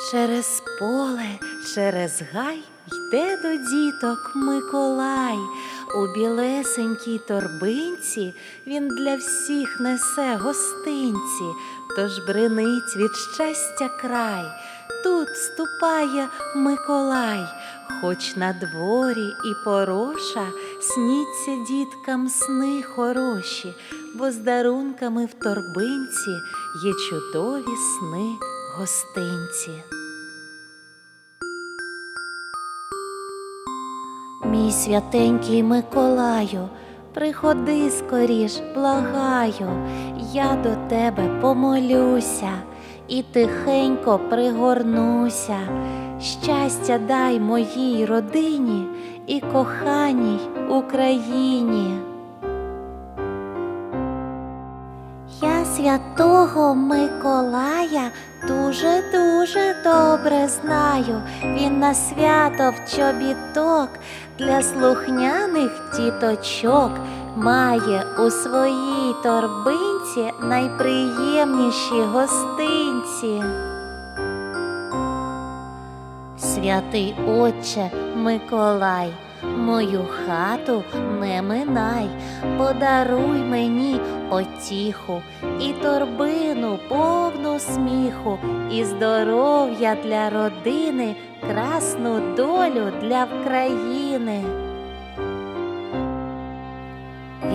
Через поле, через гай йде до діток Миколай. У білесенькій торбинці він для всіх несе гостинці, тож бринить від щастя край. Тут ступає Миколай, хоч на дворі і пороша, сніться діткам сни хороші, бо з дарунками в торбинці є чудові сни гостинці. Мій святенький Миколаю, приходи скоріш, благаю, я до тебе помолюся і тихенько пригорнуся. Щастя дай моїй родині і коханій Україні. Я святого Миколая дуже-дуже добре знаю. Він на свято в чобіток для слухняних тіточок має у своїй торбинці найприємніші гостинці. Святий Отче Миколай, мою хату не минай, подаруй мені потіху і торбину повну сміху, і здоров'я для родини, красну долю для України.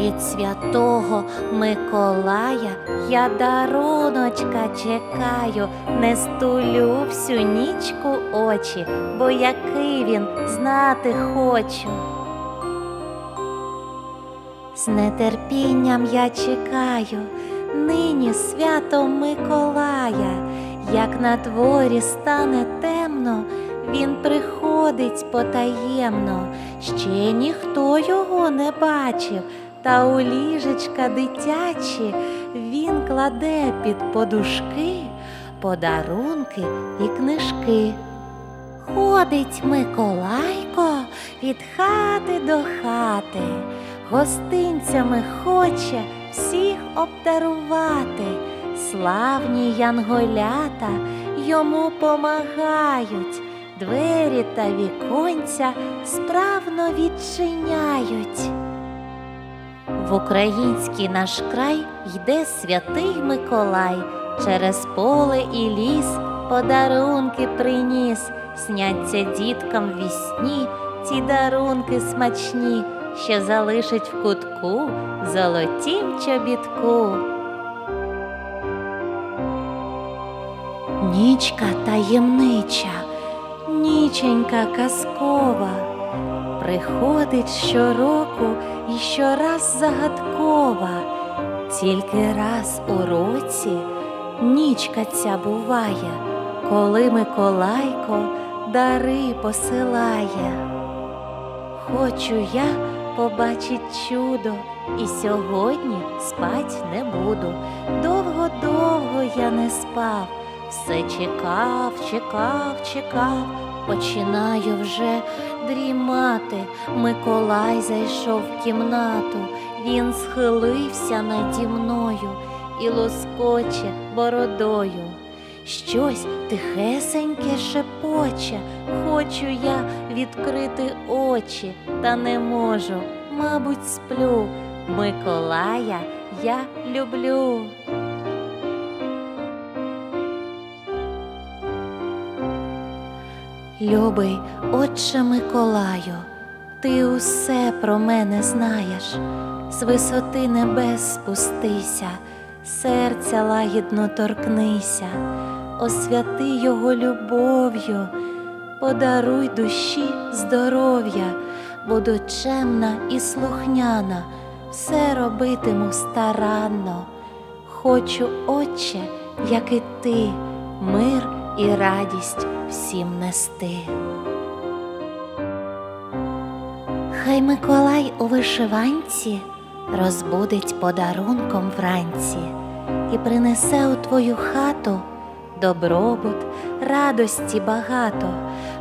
Від святого Миколая. Я даруночка чекаю, не стулю всю нічку очі, бо який він знати хочу. З нетерпінням я чекаю, нині свято Миколая, як на дворі стане темно, він приходить потаємно, ще ніхто його не бачив, та у ліжечка дитячі він кладе під подушки подарунки і книжки. Ходить Миколайко від хати до хати, гостинцями хоче всіх обдарувати. Славні янголята йому помагають, двері та віконця справно відчиняють. В український наш край йде святий Миколай, через поле і ліс подарунки приніс, сняться діткам вісні ці дарунки смачні, що залишить в кутку золотім чобітку. Нічка таємнича, ніченька казкова, приходить щороку і щораз загадкова, тільки раз у році нічка ця буває, коли Миколайко дари посилає. Хочу я побачить чудо, і сьогодні спать не буду. Довго-довго я не спав, все чекав, чекав, чекав, починаю вже дрімати. Миколай зайшов в кімнату, він схилився наді мною і лоскоче бородою. Щось тихесеньке шепоче, хочу я відкрити очі, та не можу, мабуть, сплю. Миколая я люблю. Любий Отче Миколаю, ти усе про мене знаєш, з висоти небес спустися, серця лагідно торкнися, освяти його любов'ю, подаруй душі здоров'я, буду чемна і слухняна, все робитиму старанно. Хочу, Отче, як і ти, мир і радість всім нести. Хай Миколай у вишиванці розбудить подарунком вранці і принесе у твою хату добробут, радості багато,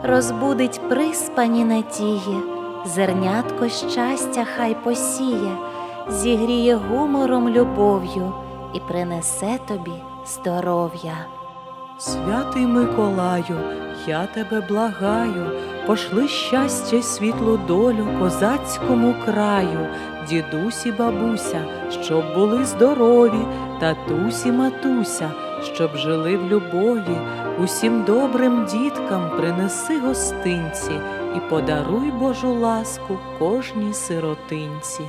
розбудить приспані надії, зернятко щастя хай посіє, зігріє гумором любов'ю і принесе тобі здоров'я. Святий Миколаю, я тебе благаю, пошли щастя й світлу долю козацькому краю, дідусі, бабуся, щоб були здорові, татусі, матуся, щоб жили в любові. Усім добрим діткам принеси гостинці і подаруй Божу ласку кожній сиротинці.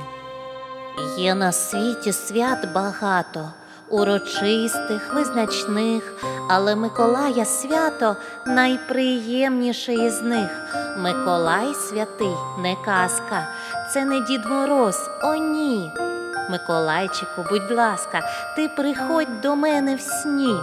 Є на світі свят багато, урочистих, визначних, але Миколая свято найприємніше із них. Миколай святий, не казка, це не Дід Мороз, о ні. Миколайчику, будь ласка, ти приходь до мене в сні.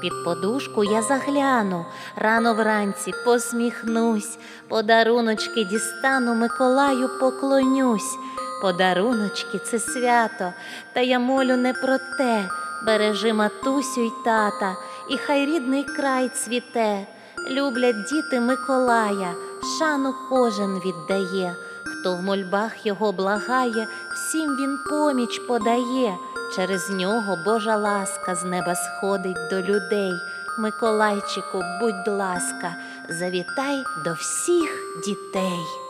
Під подушку я загляну, рано вранці посміхнусь, подаруночки дістану, Миколаю поклонюсь. Подаруночки це свято, та я молю не про те. Бережи матусю й тата, і хай рідний край цвіте. Люблять діти Миколая, шану кожен віддає. Хто в мольбах його благає, всім він поміч подає. Через нього Божа ласка з неба сходить до людей. Миколайчику, будь ласка, завітай до всіх дітей.